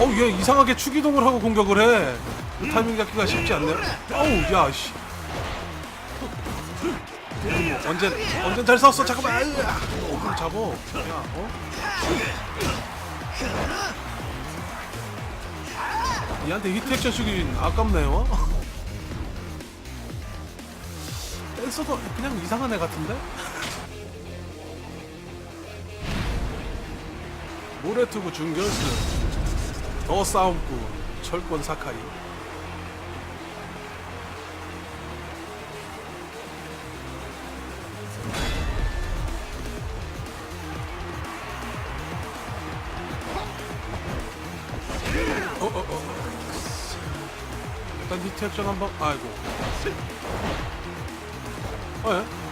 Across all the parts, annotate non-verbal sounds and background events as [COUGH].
어우 얘 이상하게 추기동을 하고 공격을 해. 그 타이밍 잡기가 쉽지 않네. 어우 야 씨. 언제 언제 잘 싸웠어 잠깐만. 아유, 야. 어, 잡어. 야 어? 얘한테 히트 액션 쓰긴 아깝네요. 댄서도 그냥 이상한 애 같은데? 모래투구 준결승 더 싸움꾼 철권 사카이 어, 어, 어. 일단 히트 액션 한번 아이고 어, 예?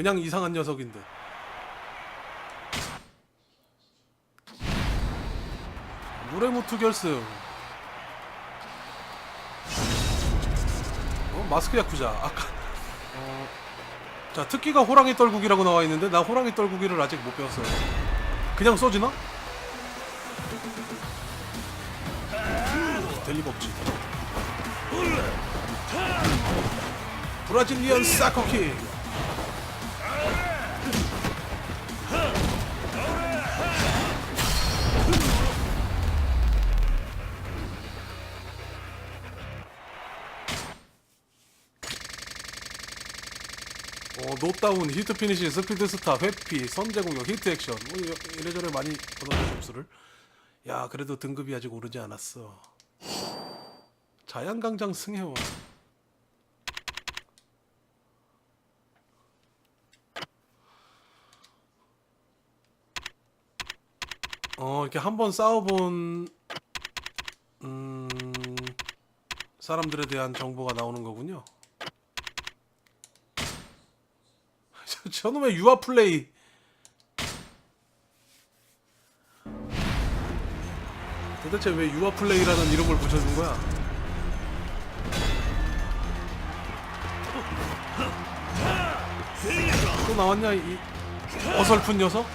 그냥 이상한 녀석인데. 무레무투 결승. 어, 마스크 야쿠자. 아까. 어, 자, 특기가 호랑이 떨구기라고 나와 있는데 나 호랑이 떨구기를 아직 못 배웠어요. 그냥 쏘지나? 델리가 없지. 브라질리언 사커킥. 노다운, 히트 피니시, 스피드 스타, 회피, 선제 공격, 히트 액션. 뭐 이- 이래저래 많이 얻었네 점수를. 야 그래도 등급이 아직 오르지 않았어. 자양강장 승혜원. 어 이렇게 한번 싸워본 음, 사람들에 대한 정보가 나오는 거군요 저- 저놈의 유아 플레이. 도대체 왜 유아 플레이라는 이름을 붙여준 거야? 또 나왔냐 이 어설픈 녀석?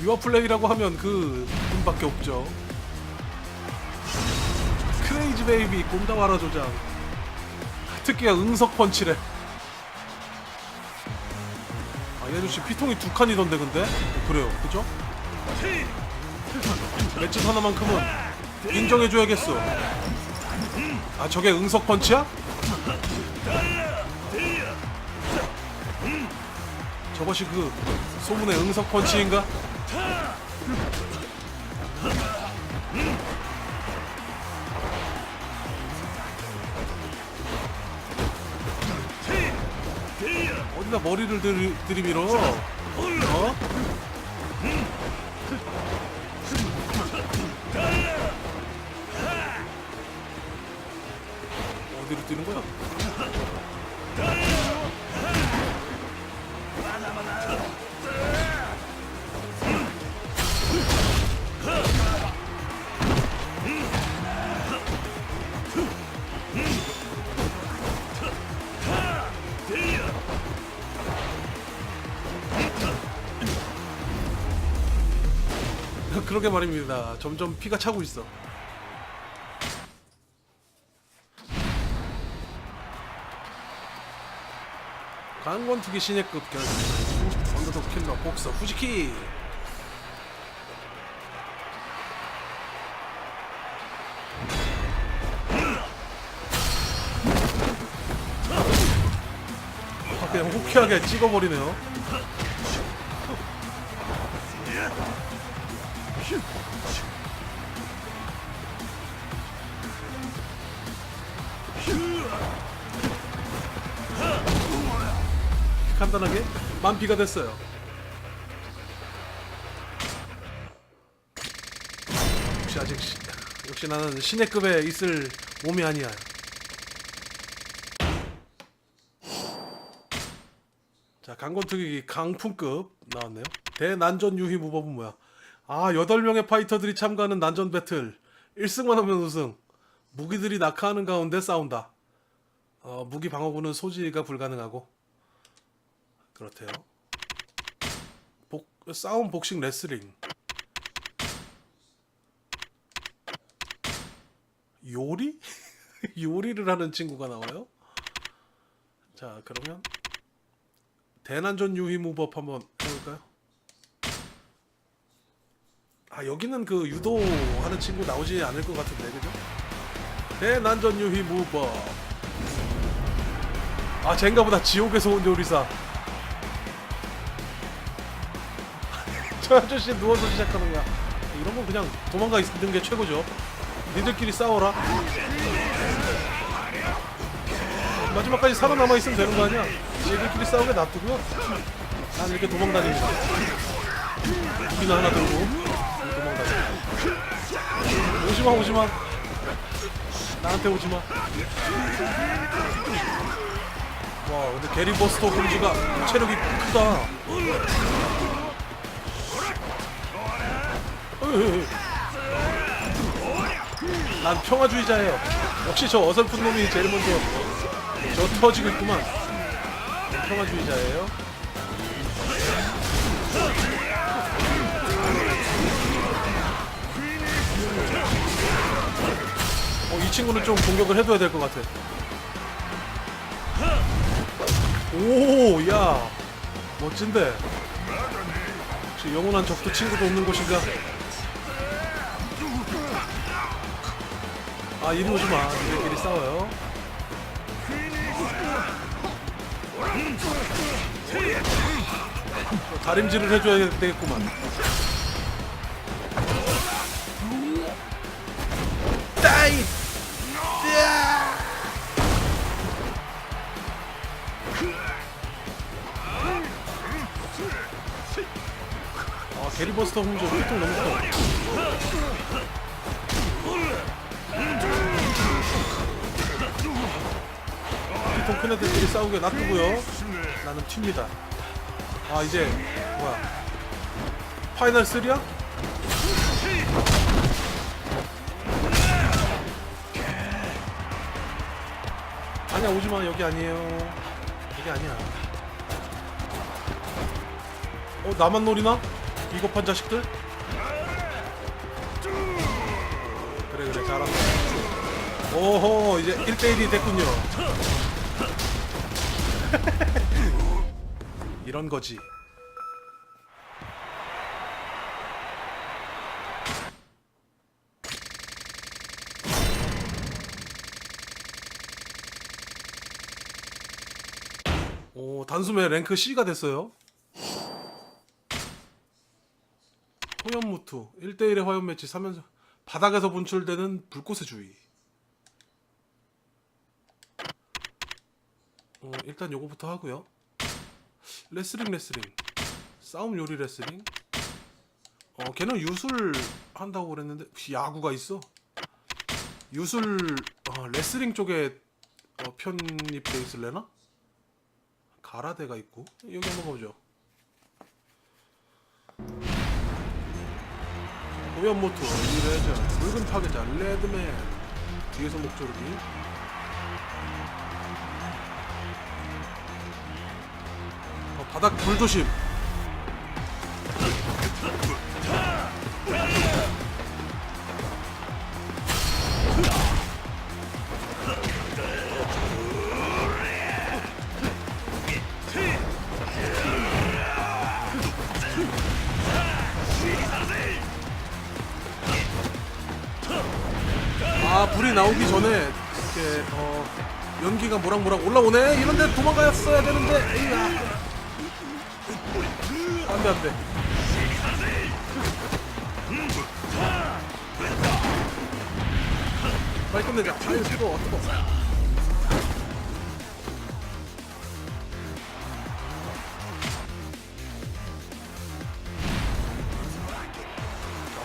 유아 플레이라고 하면 그 분밖에 없죠. 크레이지 베이비 꼼다와라 조장. 특기가 응석 펀치래. 아, 이 아저씨 피통이 두 칸이던데 근데? 어, 그래요, 그죠? 맷집 하나만큼은 인정해줘야겠어. 아 저게 응석 펀치야? 저것이 그 소문의 응석 펀치인가? 어디다 머리를 들이, 들이밀어? 어? 어디로 뛰는 거야? 그러게 말입니다. 점점 피가 차고 있어. 강권 투기 신예급 결승 언더독 킬러 복서 후지키 아, 그냥 호쾌하게 찍어버리네요 간단하게 만피가 됐어요. 역시 아직 시, 역시 나는 신의급에 있을 몸이 아니야. 자 강권특위 강풍급 나왔네요. 대난전 유희 무법은 뭐야? 아 8명의 파이터들이 참가하는 난전 배틀 1승만 하면 우승 무기들이 낙하하는 가운데 싸운다. 어, 무기 방어구는 소지가 불가능하고 그렇대요. 복, 싸움 복식 레슬링 요리? [LAUGHS] 요리를 하는 친구가 나와요? 자 그러면 대난전 유희 무법 한번 해볼까요? 아 여기는 그 유도하는 친구 나오지 않을 것 같은데 그죠? 대난전 유희 무법. 아 젠가보다 지옥에서 온 요리사. [LAUGHS] 저 아저씨 누워서 시작하는 거야 이런 건 그냥 도망가 있는 게 최고죠. 니들끼리 싸워라. 마지막까지 살아남아 있으면 되는 거 아니야? 얘들끼리 싸우게 놔두고요. 난 이렇게 도망다닙니다. 무기나 하나 들고 오지마 오지마. 나한테 오지마. 와 근데 게리 버스터 공주가 체력이 크다. 난 평화주의자예요. 역시 저 어설픈 놈이 제일 먼저 저 터지고 있구만. 난 평화주의자예요 이 친구는 좀 공격을 해둬야 될 것 같아 오, 야, 멋진데. 혹시 영원한 적도 친구도 없는 곳인가? 아, 이리 오지 마. 우리끼리 싸워요. 어, 다림질을 해줘야 되겠구만. 따이! 리버스터 홍조 피통 너무 커 피통 큰 애들끼리 싸우게 놔두고요. 나는 튑니다. 아 이제 뭐야. 파이널 3야? 아니야 오지마. 여기 아니에요. 여기 아니야. 어 나만 노리나? 비겁한 자식들? 그래 그래 잘한다. 오호 이제 1대1이 됐군요. [LAUGHS] 이런 거지. 오 단숨에 랭크 C가 됐어요 호연무 투 1대1의 화연 매치 3연속 바닥에서 분출되는 불꽃의 주의. 어, 일단 요거부터 하고요. 레슬링 레슬링. 싸움 요리 레슬링. 어 걔는 유술 한다고 그랬는데 혹시 야구가 있어? 유술 어, 레슬링 쪽에 어, 편입돼 있을래나? 가라데가 있고. 여기 한번 가보죠 오연모토 이레저 붉은 파괴자 레드맨 뒤에서 목조르기. 어, 바닥 불조심 있어야 되는데. 안돼 안돼. 빨리 끝내자 빨리 뜨거워 뜨거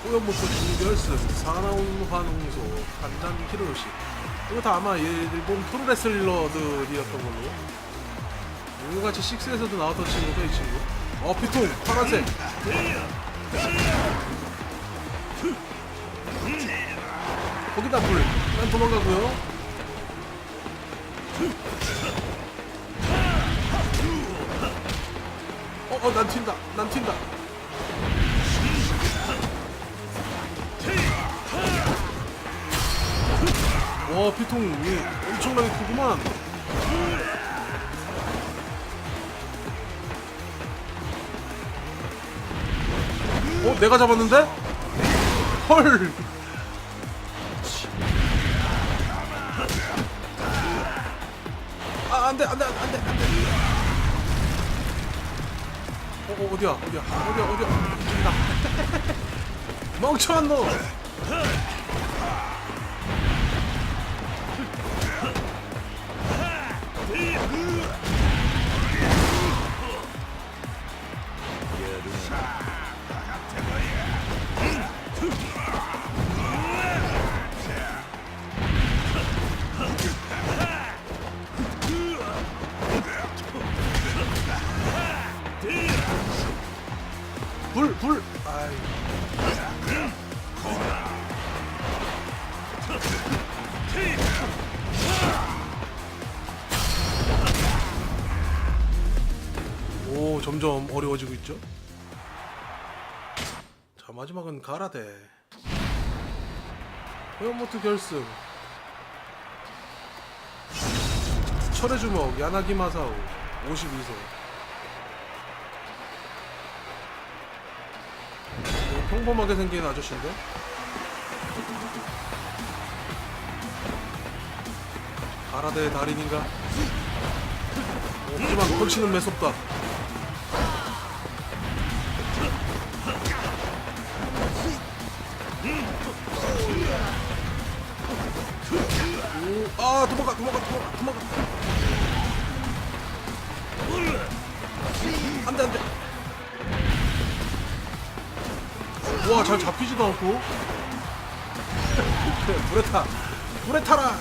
호연목포 중결승 4라운 환웅소 간장 히로시 이거 다 아마 얘들 본 프로레슬러들이었던 걸로. 이거같이 6에서도 나왔던 친구죠 이 친구 어 피통 파란색 거기다 불난 도망가고요 어, 어, 난 튄다. 난 튄다. 와, 피통이 엄청나게 크구만. 어, 내가 잡았는데? 헐. 아, 안 돼, 안 돼, 안 돼, 안 돼. 어, 어 어디야 어디야 어디야 어디야 저기다 [LAUGHS] 멍청한 놈 불, 불. 아이. 오, 점점 어려워지고 있죠. 자, 마지막은 가라데. 호연모트 결승. 철의 주먹 야나기 마사오 52세. 평범하게 생긴 아저씨인데? 가라데의 달인인가? 없지만 펀치는 매섭다. 오, 아 도망가 도망가 도망가 도망가 안돼 안돼 와 잘 잡히지도 않고. [LAUGHS] 불에 타. 불에 타라.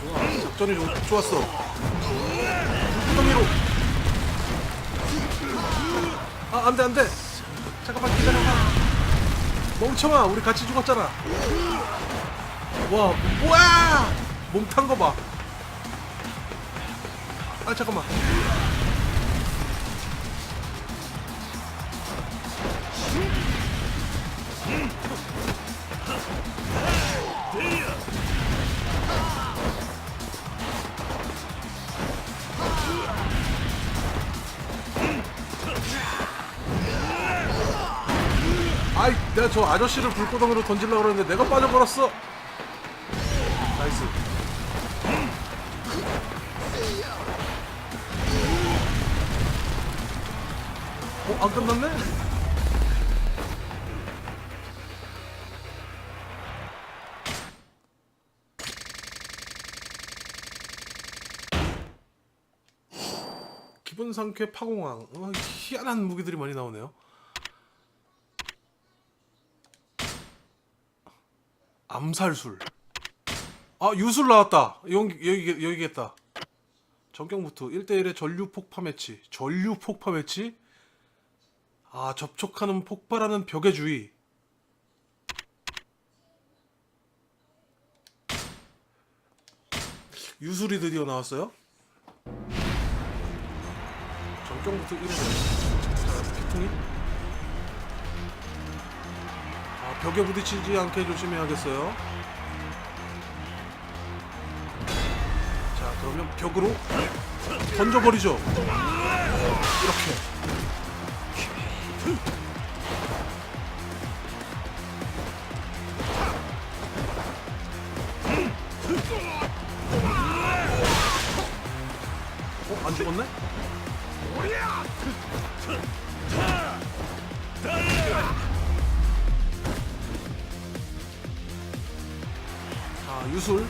좋아 [LAUGHS] 작전이 좋, 좋았어. 물구덩이로. 아 안 돼 안 돼. 잠깐만 기다려봐 멍청아 우리 같이 죽었잖아. 와 뭐야? 몸탄 거 봐. 아 잠깐만 아이 내가 저 아저씨를 불구덩이로 던지려고 그랬는데 내가 빠져버렸어 나이스 어? 안 끝났네? 기본 상쾌 파공왕 어, 희한한 무기들이 많이 나오네요 암살술. 아 유술 나왔다. 여기 여기 여기겠다. 전경부터 1대1의 전류 폭파 매치. 전류 폭파 매치? 아 접촉하는 폭발하는 벽의 주의. 유술이 드디어 나왔어요. 전경부터 1대1. 자, 피통이. 벽에 부딪히지 않게 조심해야겠어요. 자, 그러면 벽으로 던져버리죠. 이렇게. 어, 안 죽었네? 유술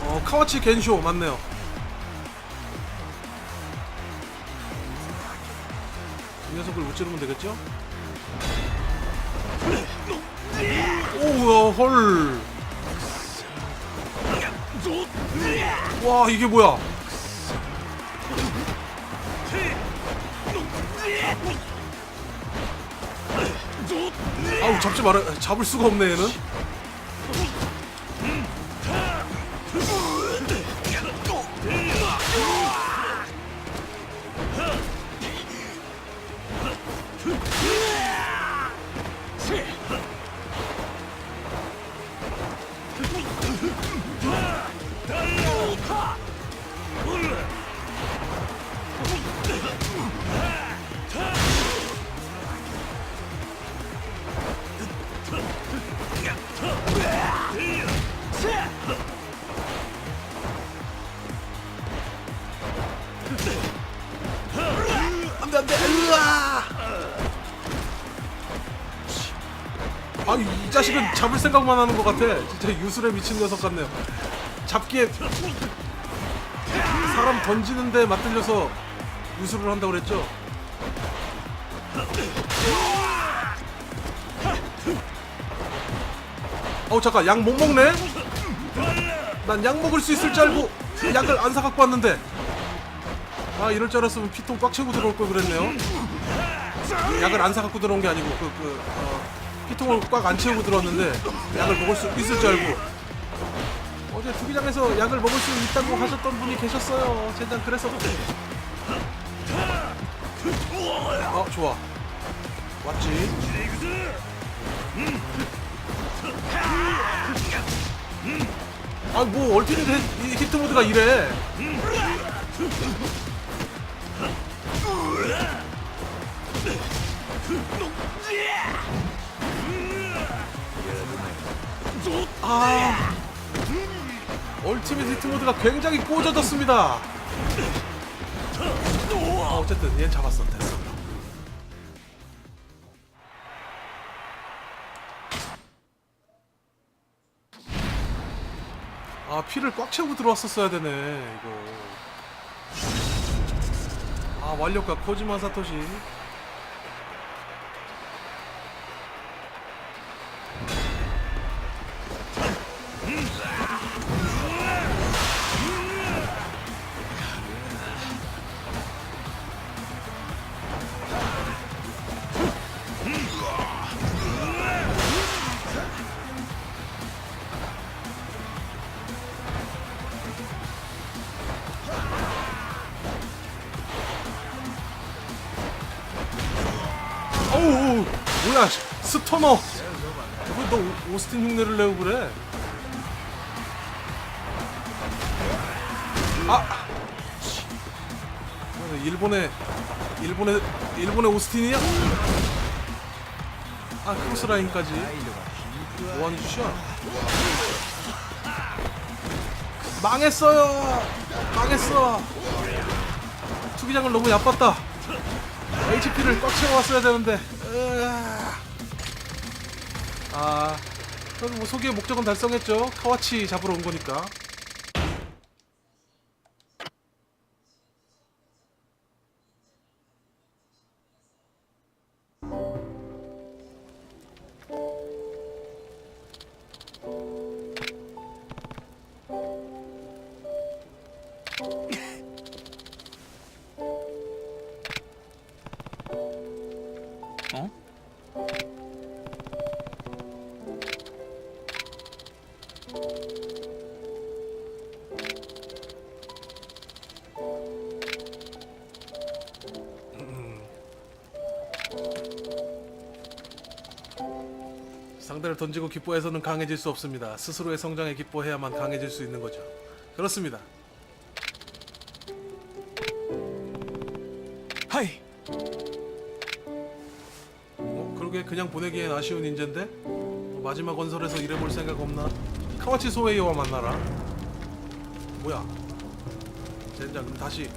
어 카와치 겐쇼 맞네요 이 녀석을 무찌르면 되겠죠? 오우야 헐. 와 이게 뭐야? 아우 잡지 말아 잡을 수가 없네 얘는. 자식은 잡을 생각만 하는 것 같아. 진짜 유술에 미친 녀석 같네요. 잡기에 사람 던지는데 맞들려서 유술을 한다고 그랬죠? 어우 잠깐. 약 못 먹네? 난 약 먹을 수 있을 줄 알고 약을 안 사갖고 왔는데. 아 이럴 줄 알았으면 피통 꽉 채우고 들어올 걸 그랬네요. 약을 안 사갖고 들어온 게 아니고 그, 그 어, 피통을 꽉 안 채우고 들어왔는데 약을 먹을 수 있을 줄 알고. 어제 투기장에서 약을 먹을 수 있다고 하셨던 분이 계셨어요. 젠장 그래서 어 좋아. 왔지? 아뭐 이 히트 모드가 이래 아. 얼티밋 히트 모드가 굉장히 꽂아졌습니다. 아, 어쨌든 얘는 잡았어. 됐어. 아 피를 꽉 채우고 들어왔었어야 되네 이거. 아 완력가 코지마 사토시 스토너 왜너 오- 오스틴 흉내를 내고 그래? 아! 일본의 일본의 일본의 오스틴이야? 아 크로스 라인까지. 뭐하는 짓이야? 망했어요! 망했어! 투기장을 너무 얕봤다. HP를 꽉 채워왔어야 되는데. 으아. 아 그래도 뭐 소개의 목적은 달성했죠. 카와치 잡으러 온 거니까 상대를 던지고 기뻐해서는 강해질 수 없습니다 스스로의 성장에 기뻐해야만 강해질 수 있는 거죠 그렇습니다 하이. 어, 그러게 그냥 보내기엔 아쉬운 인재인데 어, 마지막 건설에서 일해볼 생각 없나? 카와치 소웨이와 만나라. 뭐야? 젠장 그럼 다시.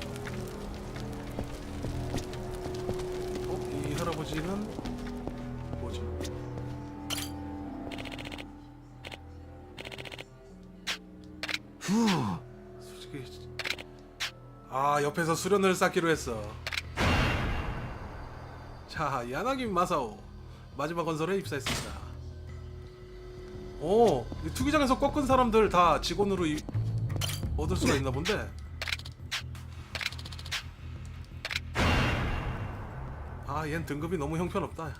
아 옆에서 수련을 쌓기로 했어. 자 야나기 마사오 마지막 건설에 입사했습니다. 오 이 투기장에서 꺾은 사람들 다 직원으로 이- 얻을 수가 있나 본데. 아, 얜 등급이 너무 형편없다.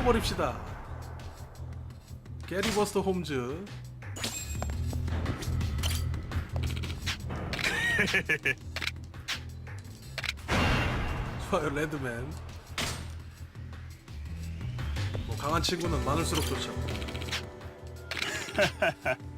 쓸어버립시다. 게리버스터 홈즈. [LAUGHS] 좋아요, 레드맨. 뭐 강한 친구는 많을수록 좋죠. [LAUGHS]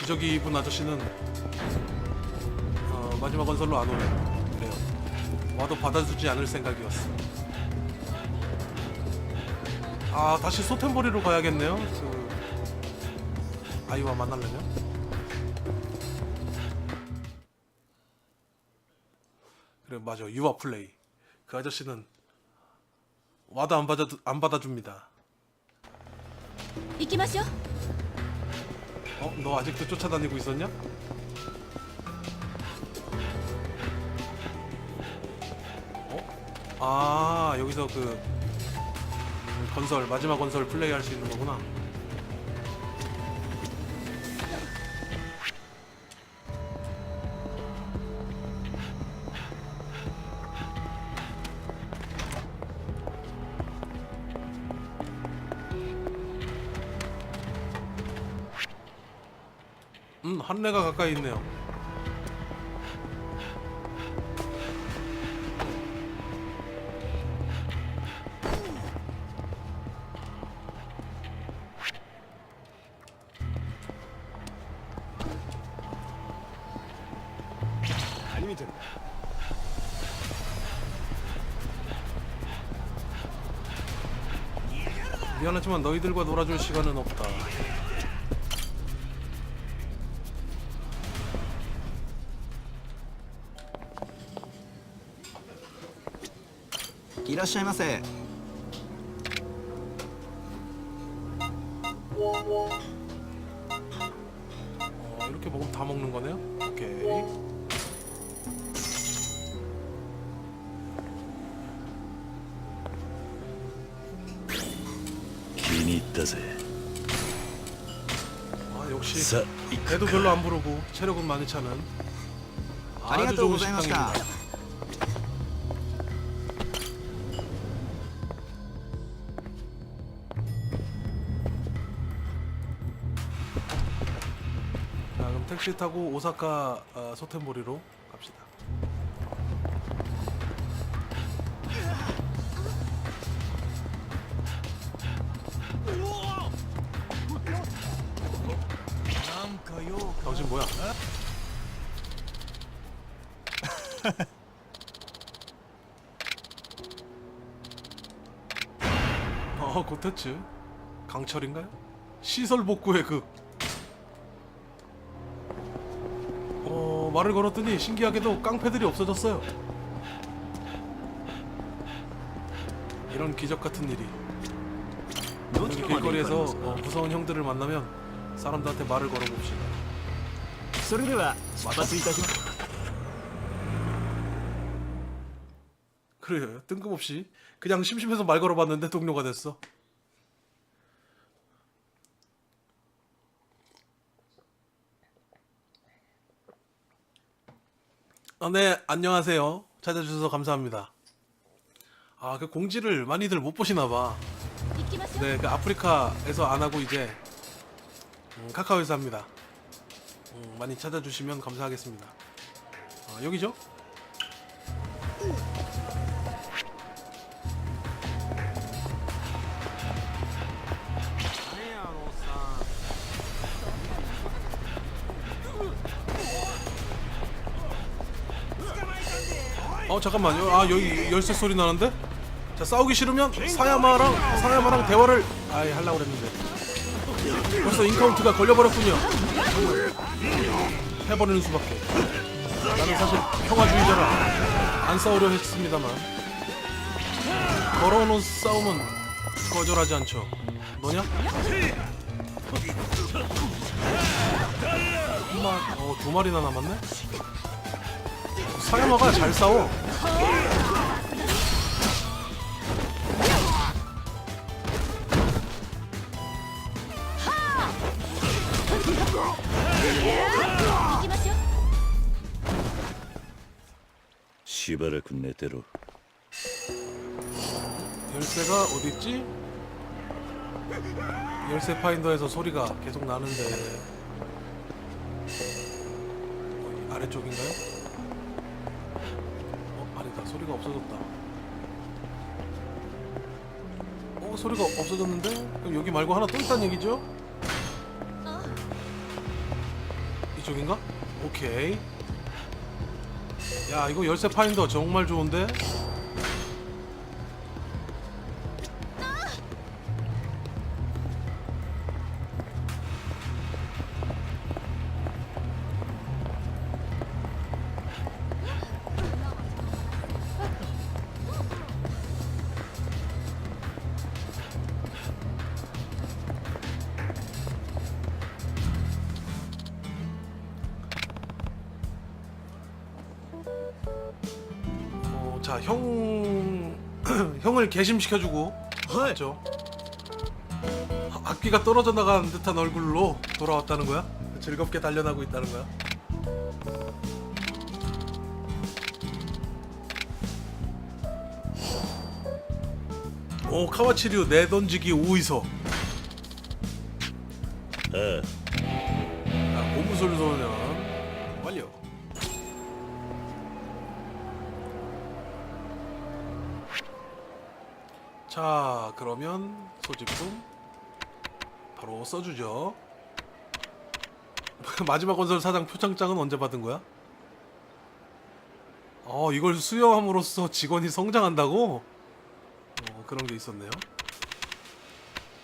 그 기저귀 입은 아저씨는 어, 마지막 건설로 안 오네 그래요. 와도 받아주지 않을 생각이었어 아 다시 소템버리로 가야겠네요. 그 아이와 만나려면. 그래 맞아. 유아 플레이 그 아저씨는 와도 안 받아 안 받아줍니다. 이끼마시오. 어? 너 아직도 쫓아다니고 있었냐? 어? 아 여기서 그 건설 마지막 건설 플레이할 수 있는 거구나. 음 한내가 가까이 있네요. 미안하지만 너희들과 놀아줄 시간은 없다. らっしゃいませ 어, 이렇게 먹으면 다 먹는 거네요? 오케이. 気に入ったぜ 아 역시 さあ行く 배도 별로 안 부르고 체력은 많이 차는 ありが 아주 とう 좋은 ございました 식당입니다. 자 택시 타고 오사카 어, 소텐보리로 갑시다. 당신 뭐야? [LAUGHS] 어, 고테츠 강철인가요? 시설 복구의 극. 어, 말을 걸었더니 신기하게도 깡패들이 없어졌어요. 이런 기적 같은 일이. 여기 길거리에서 어, 무서운 형들을 만나면 사람들한테 말을 걸어봅시다. それでは出発いたします 그래요. 뜬금없이 그냥 심심해서 말 걸어봤는데 동료가 됐어. 아, 네, 안녕하세요. 찾아주셔서 감사합니다. 아, 그 공지를 많이들 못 보시나 봐. 네, 그 아프리카에서 안 하고 이제 음, 카카오에서 합니다. 음, 많이 찾아주시면 감사하겠습니다. 아, 여기죠? 어 잠깐만요. 아 여기 열쇠 소리 나는데? 자 싸우기 싫으면 사야마랑 사야마랑 대화를 아예 하려고 그랬는데 벌써 인카운트가 걸려버렸군요. 해버리는 수밖에. 나는 사실 평화주의자라 안 싸우려 했습니다만 걸어놓은 싸움은 거절하지 않죠. 너냐? 한 마, 어, 두 마리나 남았네? 사야마가 잘 싸워 시바라군 내대로 열쇠가 어딨지? 열쇠 파인더에서 소리가 계속 나는데 아래쪽인가요? 어 소리가 없어졌다 어 소리가 없어졌는데? 그럼 여기 말고 하나 또 있다는 얘기죠? 이쪽인가? 오케이 야 이거 열쇠 파인더 정말 좋은데? 형 [CLEARS THROAT] 형을 개심시켜주고 맞죠? 악기가 떨어져 나가는 듯한 얼굴로 돌아왔다는 거야? 즐겁게 단련하고 있다는 거야? 오 카와치류 내던지기 우이소 ああ 자, 고무술 소년 자, 그러면 소지품 바로 써주죠. [LAUGHS] 마지막 건설 사장 표창장은 언제 받은 거야? 어, 이걸 수여함으로써 직원이 성장한다고? 어, 그런 게 있었네요.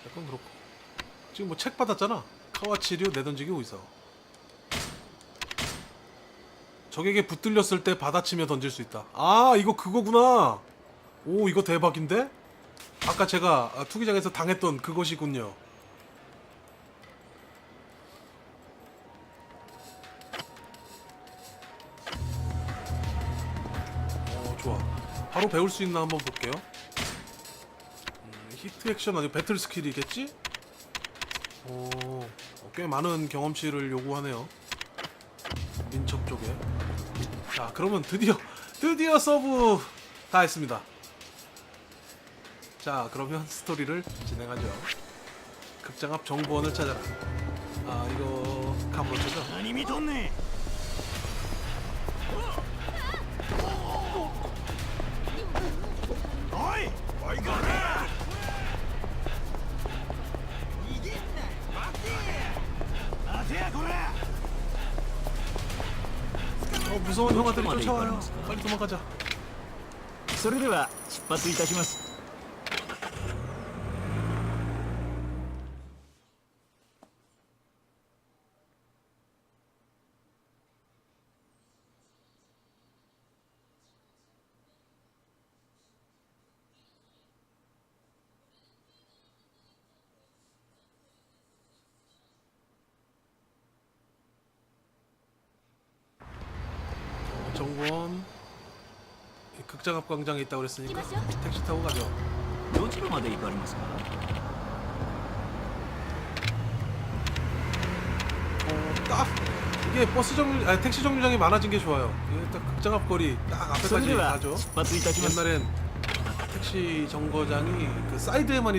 약간 그렇고. 지금 뭐 책 받았잖아. 카와치류 내던지기 오이사. 적에게 붙들렸을 때 받아치며 던질 수 있다. 아 이거 그거구나. 오 이거 대박인데? 아까 제가 아, 투기장에서 당했던 그것이군요. 어 좋아. 바로 배울 수 있나 한번 볼게요. 음, 히트 액션 아니고 배틀 스킬이겠지? 오, 어, 꽤 많은 경험치를 요구하네요. 민첩 쪽에. 자, 그러면 드디어 [LAUGHS] 드디어 서브 다 했습니다. 자, 그러면 스토리를 진행하죠. 극장 앞 정보원을 찾아라. 아, 이거 감로초죠? 何見とんねん おいおいこら逃げんな待て待てやこら 어, 무서운 형아들이 쫓아와요. 빨리 도망가자. それでは出発いたします 이 극장 앞 광장에 있다고 그랬으니까 이거죠? 택시 타고 가죠. どちらまで行かれますか 어, 딱 이게 버스 정류, 아니 택시 정류장이 많아진 게 좋아요. 이게 딱 극장 앞 거리 딱 それ 앞에까지 では 가죠. 出発いたします 옛날엔 택시 정거장이 그 사이드에만